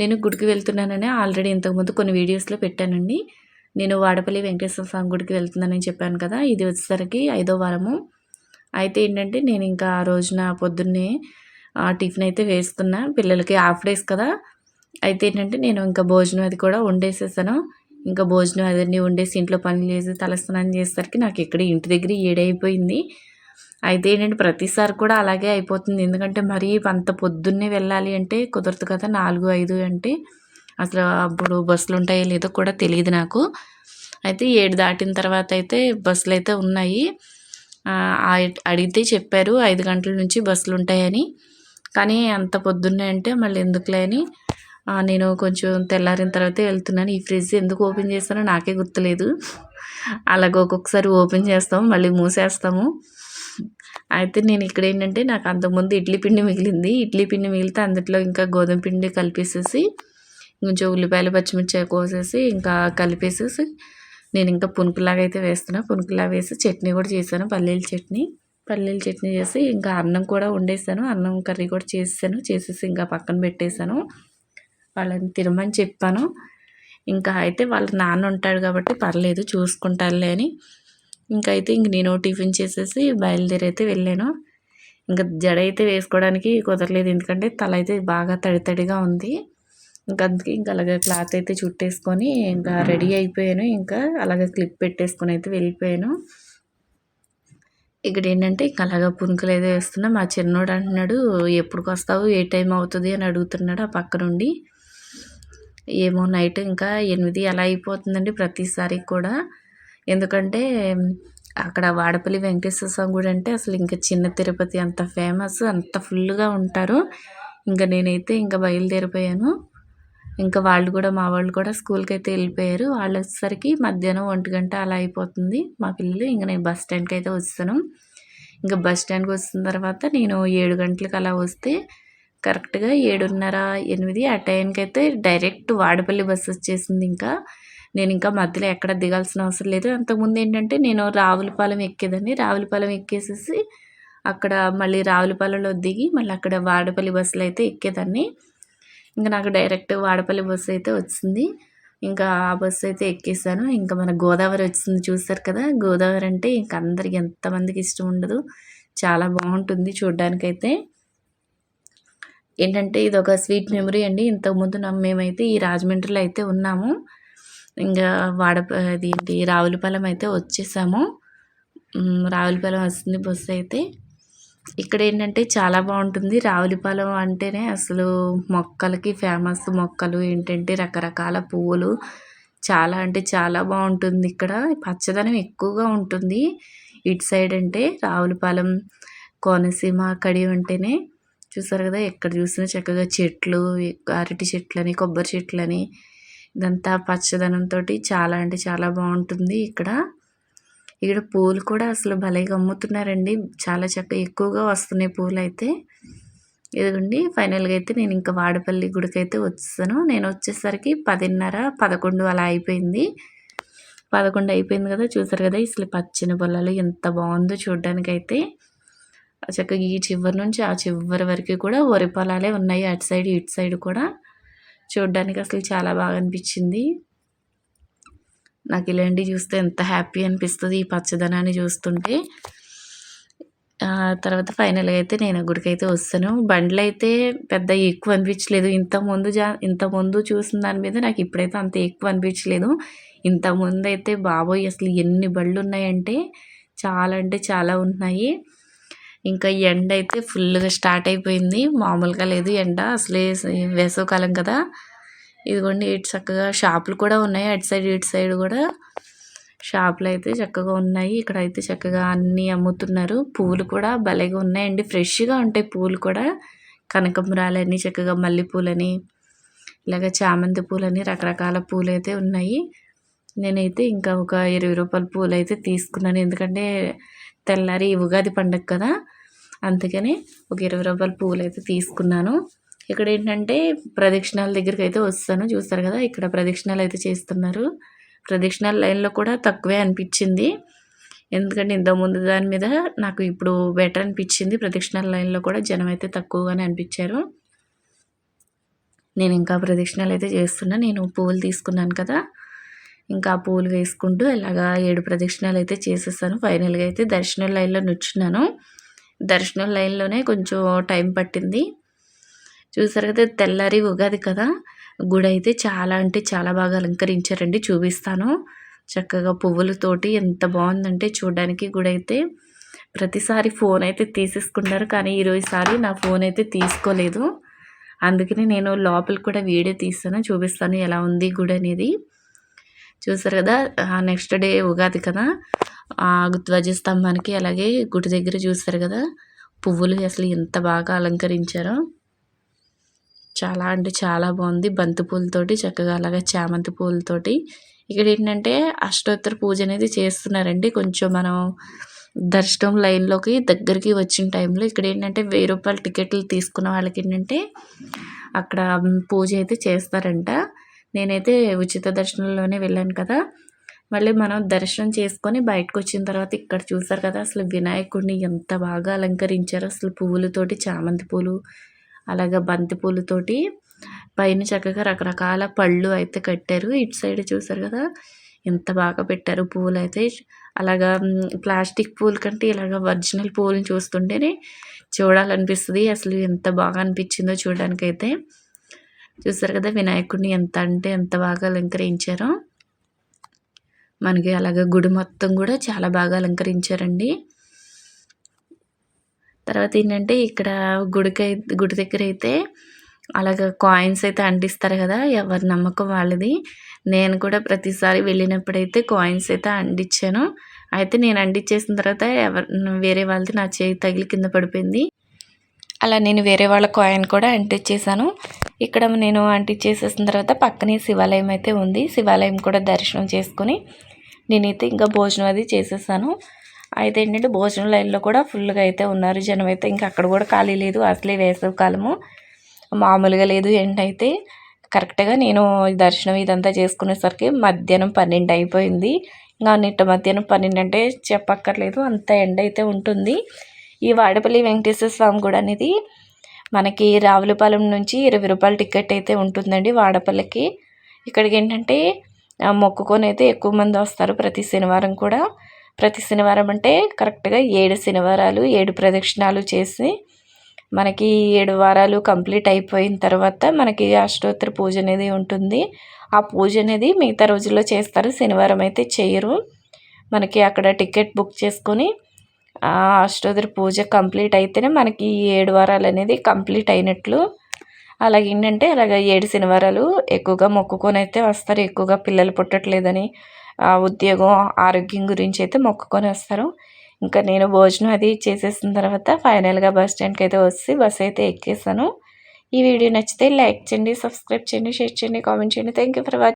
నేను గుడికి వెళ్తున్నానని ఆల్రెడీ ఇంతకుముందు కొన్ని వీడియోస్లో పెట్టానండి. నేను వాడపల్లి వెంకటేశ్వర స్వామి గుడికి వెళ్తున్నానని చెప్పాను కదా ఇది వచ్చేసరికి ఐదో వారము. అయితే ఏంటంటే నేను ఇంకా ఆ రోజున పొద్దున్నే టిఫిన్ అయితే వేస్తున్నా పిల్లలకి హాఫ్ డేస్ కదా. అయితే ఏంటంటే నేను ఇంకా భోజనం అది కూడా వండేసేసాను. ఇంకా భోజనం అదన్నీ వండేసి ఇంట్లో పనులు చేసి తలస్నానం చేసేసరికి నాకు ఇక్కడ ఇంటి దగ్గర ఏడైపోయింది. అయితే ఏంటంటే ప్రతిసారి కూడా అలాగే అయిపోతుంది. ఎందుకంటే మరీ అంత పొద్దున్నే వెళ్ళాలి అంటే కుదరదు కదా నాలుగు ఐదు అంటే. అసలు అప్పుడు బస్సులు ఉంటాయో లేదో కూడా తెలియదు నాకు. అయితే ఏడు దాటిన తర్వాత అయితే బస్సులు అయితే ఉన్నాయి. అడిగితే చెప్పారు ఐదు గంటల నుంచి బస్సులు ఉంటాయని. కానీ అంత పొద్దున్నే అంటే మళ్ళీ ఎందుకులే అని. నేను కొంచెం తెల్లారిన తర్వాత వెళ్తున్నాను. ఈ ఫ్రిడ్జ్ ఎందుకు ఓపెన్ చేస్తానో నాకే గుర్తులేదు. అలాగ ఒక్కొక్కసారి ఓపెన్ చేస్తాము మళ్ళీ మూసేస్తాము. అయితే నేను ఇక్కడ ఏంటంటే నాకు అంతకుముందు ఇడ్లీ పిండి మిగిలింది. ఇడ్లీ పిండి మిగిలితే అందులో ఇంకా గోధుమ పిండి కలిపేసేసి కొంచెం ఉల్లిపాయలు పచ్చిమిర్చి కోసేసి ఇంకా కలిపేసేసి నేను ఇంకా పునుకులాగా అయితే వేస్తున్నా. పునుకులాగా వేసి చట్నీ కూడా చేశాను పల్లీల చట్నీ. పల్లీల చట్నీ చేసి ఇంకా అన్నం కూడా వండేసాను. అన్నం కర్రీ కూడా చేసాను చేసేసి ఇంకా పక్కన పెట్టేశాను. వాళ్ళని తినమని చెప్పాను. ఇంకా అయితే వాళ్ళ నాన్న ఉంటాడు కాబట్టి పర్లేదు చూసుకుంటారులే అని. ఇంకా అయితే ఇంక నేను టిఫిన్ చేసేసి బయలుదేరి అయితే వెళ్ళాను. ఇంకా జడ అయితే వేసుకోవడానికి కుదరలేదు. ఎందుకంటే తల అయితే బాగా తడి తడిగా ఉంది. ఇంకా అందుకే ఇంకా అలాగే క్లాత్ అయితే చుట్టేసుకొని ఇంకా రెడీ అయిపోయాను. ఇంకా అలాగే క్లిప్ పెట్టేసుకొని అయితే వెళ్ళిపోయాను. ఇక్కడ ఏంటంటే ఇంకా అలాగా పునుకులు అయితే వేస్తున్నా. మా చిన్నోడు అంటున్నాడు ఎప్పుడు వస్తావు ఏ టైం అవుతుంది? అని అడుగుతున్నాడు ఆ పక్క నుండి. ఏమో నైట్ ఇంకా ఎనిమిది అలా అయిపోతుందండి ప్రతిసారి కూడా. ఎందుకంటే అక్కడ వాడపల్లి వెంకటేశ్వర స్వామి గుడి అంటే అసలు ఇంకా చిన్న తిరుపతి అంత ఫేమస్ అంత ఫుల్గా ఉంటారు. ఇంకా నేనైతే ఇంకా బయలుదేరిపోయాను. ఇంకా వాళ్ళు కూడా మా వాళ్ళు కూడా స్కూల్కి అయితే వెళ్ళిపోయారు. వాళ్ళు వచ్చేసరికి మధ్యాహ్నం ఒంటి గంట అలా అయిపోతుంది. మా పిల్లలు ఇంకా నేను బస్ స్టాండ్కి అయితే వస్తాను ఇంకా బస్ స్టాండ్కి వచ్చిన తర్వాత నేను ఏడు గంటలకు అలా వస్తే కరెక్ట్గా ఏడున్నర ఎనిమిది ఆ టైంకి అయితే డైరెక్ట్ వాడపల్లి బస్సు వచ్చేసింది ఇంకా. నేను ఇంకా మధ్యలో ఎక్కడ దిగాల్సిన అవసరం లేదు. అంతకుముందు ఏంటంటే నేను రావులపాలెం ఎక్కేదాన్ని. రావులపాలెం ఎక్కేసేసి అక్కడ మళ్ళీ రావులపాలెంలో దిగి మళ్ళీ అక్కడ వాడపల్లి బస్సులో అయితే ఎక్కేదాన్ని. ఇంకా నాకు డైరెక్ట్ వాడపల్లి బస్సు అయితే వచ్చింది. ఇంకా ఆ బస్సు అయితే ఎక్కేసాను. ఇంకా మన గోదావరి వచ్చింది చూస్తారు కదా. గోదావరి అంటే ఇంక అందరికి ఎంతమందికి ఇష్టం ఉండదు. చాలా బాగుంటుంది చూడ్డానికైతే. ఏంటంటే ఇది ఒక స్వీట్ మెమరీ అండి. ఇంతకుముందు మేమైతే ఈ రాజమండ్రిలో అయితే ఉన్నాము. ఇంకా వాడ అదేంటి రావులపాలెం అయితే వచ్చేసాము. రావులపాలెం వస్తుంది బస్సు అయితే. ఇక్కడ ఏంటంటే చాలా బాగుంటుంది. రావులపాలెం అంటేనే అసలు మొక్కలకి ఫేమస్ మొక్కలు ఏంటంటే రకరకాల పువ్వులు. చాలా అంటే చాలా బాగుంటుంది ఇక్కడ. పచ్చదనం ఎక్కువగా ఉంటుంది. ఇటు సైడ్ అంటే రావులపాలెం కోనసీమ కడి అంటేనే చూసారు కదా ఎక్కడ చూసినా చక్కగా చెట్లు అరటి చెట్లని కొబ్బరి చెట్లని ఇదంతా పచ్చదనంతో చాలా అంటే చాలా బాగుంటుంది ఇక్కడ. ఇక్కడ పూలు కూడా అసలు భలేగా అమ్ముతున్నారండి చాలా చక్కగా ఎక్కువగా వస్తున్నాయి పూలు అయితే ఇదిగోండి ఫైనల్గా అయితే నేను ఇంకా వాడపల్లి గుడికి అయితే వచ్చాను నేను వచ్చేసరికి పదిన్నర పదకొండు అలా అయిపోయింది. పదకొండు అయిపోయింది కదా చూసారు కదా అసలు పచ్చని పొలాలు ఎంత బాగుందో చూడడానికైతే. చక్కగా ఈ చివరి నుంచి ఆ చివరి వరకు కూడా వరి పొలాలే ఉన్నాయి అటు సైడ్ ఇటు సైడ్ కూడా. చూడడానికి అసలు చాలా బాగా అనిపించింది నాకు ఇలాంటివి చూస్తే ఎంత హ్యాపీ అనిపిస్తుంది ఈ పచ్చదనాన్ని చూస్తుంటే. తర్వాత ఫైనల్గా అయితే నేను గుడికి అయితే వస్తాను. బండ్లు అయితే పెద్ద ఎక్కువ అనిపించలేదు ఇంతకుముందు జా ఇంతకుముందు చూసిన దాని మీద నాకు ఇప్పుడైతే అంత ఎక్కువ అనిపించలేదు ఇంతకుముందు అయితే బాబోయ్ అసలు ఎన్ని బళ్ళు ఉన్నాయంటే చాలా అంటే చాలా ఉన్నాయి ఇంకా ఎండ అయితే ఫుల్గా స్టార్ట్ అయిపోయింది. మామూలుగా లేదు ఎండ అసలే వేసవకాలం కదా. ఇదిగోండి ఇటు చక్కగా షాపులు కూడా ఉన్నాయి. అటు సైడ్ ఇటు సైడ్ కూడా షాపులు అయితే చక్కగా ఉన్నాయి. ఇక్కడ అయితే చక్కగా అన్నీ అమ్ముతున్నారు. పూలు కూడా భలేగా ఉన్నాయండి. ఫ్రెష్గా ఉంటాయి పూలు కూడా. కనకంబరాలని చక్కగా మల్లెపూలని ఇలాగ చామంతి పూలని రకరకాల పూలు అయితే ఉన్నాయి. నేనైతే ఇంకా ఒక ఇరవై రూపాయల పూలు అయితే తీసుకున్నాను. ఎందుకంటే తెల్లారి ఉగాది పండగ కదా? అందుకని ఒక ఇరవై రూపాయల పువ్వులు అయితే తీసుకున్నాను. ఇక్కడ ఏంటంటే ప్రదక్షిణాల దగ్గరికి అయితే వస్తాను. చూస్తారు కదా ఇక్కడ ప్రదక్షిణాలు అయితే చేస్తున్నారు. ప్రదక్షిణాల లైన్లో కూడా తక్కువే అనిపించింది. ఎందుకంటే ఇంతకుముందు దాని మీద నాకు ఇప్పుడు బెటర్ అనిపించింది. ప్రదక్షిణాల లైన్లో కూడా జనం అయితే తక్కువగానే అనిపించారు. నేను ఇంకా ప్రదక్షిణాలు అయితే చేస్తున్నా. నేను పువ్వులు తీసుకున్నాను కదా. ఇంకా పూలు వేసుకుంటూ ఇలాగా ఏడు ప్రదక్షిణాలు అయితే చేసేసాను. ఫైనల్గా అయితే దర్శనం లైన్లో నుంచున్నాను దర్శనం లైన్లోనే కొంచెం టైం పట్టింది. చూసారు కదా తెల్లారి ఉగాది కదా. గుడి అయితే చాలా అంటే చాలా బాగా అలంకరించారండి చూపిస్తాను. చక్కగా పువ్వులతోటి ఎంత బాగుందంటే చూడడానికి గుడి అయితే. ప్రతిసారి ఫోన్ అయితే తీసేసుకున్నారు కానీ ఈరోజుసారి నా ఫోన్ అయితే తీసుకోలేదు. అందుకని నేను లోపల కూడా వీడియో తీస్తాను చూపిస్తాను ఎలా ఉంది గుడి అనేది. చూసారు కదా? నెక్స్ట్ డే ఉగాది కదా? ధ్వజస్తంభానికి అలాగే గుడి దగ్గర చూస్తారు కదా? పువ్వులు అసలు ఎంత బాగా అలంకరించారో. చాలా అంటే చాలా బాగుంది. బంతి పూలతోటి చక్కగా అలాగే చామంతి పూలతోటి. ఇక్కడ ఏంటంటే అష్టోత్తర పూజ అనేది చేస్తున్నారండి. కొంచెం మనం దర్శనం లైన్లోకి దగ్గరికి వచ్చిన టైంలో ఇక్కడ ఏంటంటే వెయ్యి రూపాయల టికెట్లు తీసుకున్న వాళ్ళకి ఏంటంటే అక్కడ పూజ అయితే చేస్తారంట. నేనైతే ఉచిత దర్శనంలోనే వెళ్ళాను కదా. మళ్ళీ మనం దర్శనం చేసుకొని బయటకు వచ్చిన తర్వాత ఇక్కడ చూసారు కదా అసలు వినాయకుడిని ఎంత బాగా అలంకరించారు. అసలు పువ్వులతోటి చామంతి పూలు అలాగే బంతి పూలతోటి పైన చక్కగా రకరకాల పళ్ళు అయితే కట్టారు. ఇటు సైడ్ చూసారు కదా ఎంత బాగా పెట్టారు పువ్వులు అయితే అలాగా ప్లాస్టిక్ పూల కంటే ఇలాగ ఒరిజినల్ పూలను చూస్తుంటేనే చూడాలనిపిస్తుంది. అసలు ఎంత బాగా అనిపించిందో చూడడానికైతే. చూసారు కదా వినాయకుడిని ఎంత అంటే ఎంత బాగా అలంకరించారో? మనకి అలాగే గుడి మొత్తం కూడా చాలా బాగా అలంకరించారండి. తర్వాత ఏంటంటే ఇక్కడ గుడికి గుడి దగ్గర అయితే అలాగ కాయిన్స్ అయితే అంటిస్తారు కదా ఎవరి నమ్మకం వాళ్ళది. నేను కూడా ప్రతిసారి వెళ్ళినప్పుడైతే కాయిన్స్ అయితే అంటించాను అయితే నేను అంటించేసిన తర్వాత ఎవరు వేరే వాళ్ళది నా చేయి తగిలి కింద పడిపోయింది. అలా నేను వేరే వాళ్ళ కాయిన్ కూడా అంటించేసాను ఇక్కడ నేను అంటించేసేసిన తర్వాత పక్కనే శివాలయం అయితే ఉంది. శివాలయం కూడా దర్శనం చేసుకుని నేనైతే ఇంకా భోజనం అది చేసేసాను. అయితే ఏంటంటే భోజనం లైన్లో కూడా ఫుల్గా అయితే ఉన్నారు. జనం అయితే ఇంకా అక్కడ కూడా ఖాళీ లేదు. అసలే వేసవి కాలము. మామూలుగా లేదు ఏంటైతే కరెక్ట్గా నేను దర్శనం ఇదంతా చేసుకునేసరికి మధ్యాహ్నం పన్నెండు అయిపోయింది. ఇంకా నిట్ట మధ్యాహ్నం పన్నెండు అంటే చెప్పక్కర్లేదు. అంత ఎండ అయితే ఉంటుంది. ఈ వాడపల్లి వెంకటేశ్వర స్వామి గుడి అనేది మనకి రావులపాలెం నుంచి ఇరవై రూపాయల టికెట్ అయితే ఉంటుందండి వాడపల్లికి. ఇక్కడికి ఏంటంటే మొక్కుకొని అయితే ఎక్కువ మంది వస్తారు ప్రతి శనివారం కూడా. ప్రతి శనివారం అంటే కరెక్ట్గా ఏడు శనివారాలు ఏడు ప్రదక్షిణాలు చేసి మనకి ఏడు వారాలు కంప్లీట్ అయిపోయిన తర్వాత మనకి అష్టోత్తర పూజ అనేది ఉంటుంది. ఆ పూజ అనేది మిగతా రోజుల్లో చేస్తారు శనివారం అయితే చేయరు. మనకి అక్కడ టికెట్ బుక్ చేసుకొని అష్టోదరి పూజ కంప్లీట్ అయితేనే మనకి ఏడు వారాలు అనేది కంప్లీట్ అయినట్లు. అలాగే ఏంటంటే అలాగ ఏడు శనివారాలు ఎక్కువగా మొక్కుకొని అయితే వస్తారు. ఎక్కువగా పిల్లలు పుట్టట్లేదని ఉద్యోగం ఆరోగ్యం గురించి అయితే మొక్కుకొని వస్తారు. ఇంకా నేను భోజనం అది చేసేసిన తర్వాత ఫైనల్గా బస్ స్టాండ్కి అయితే వచ్చి బస్ అయితే ఎక్కేసాను. ఈ వీడియో నచ్చితే లైక్ చేయండి సబ్స్క్రైబ్ చేయండి షేర్ చేయండి కామెంట్ చేయండి. Thank you for watching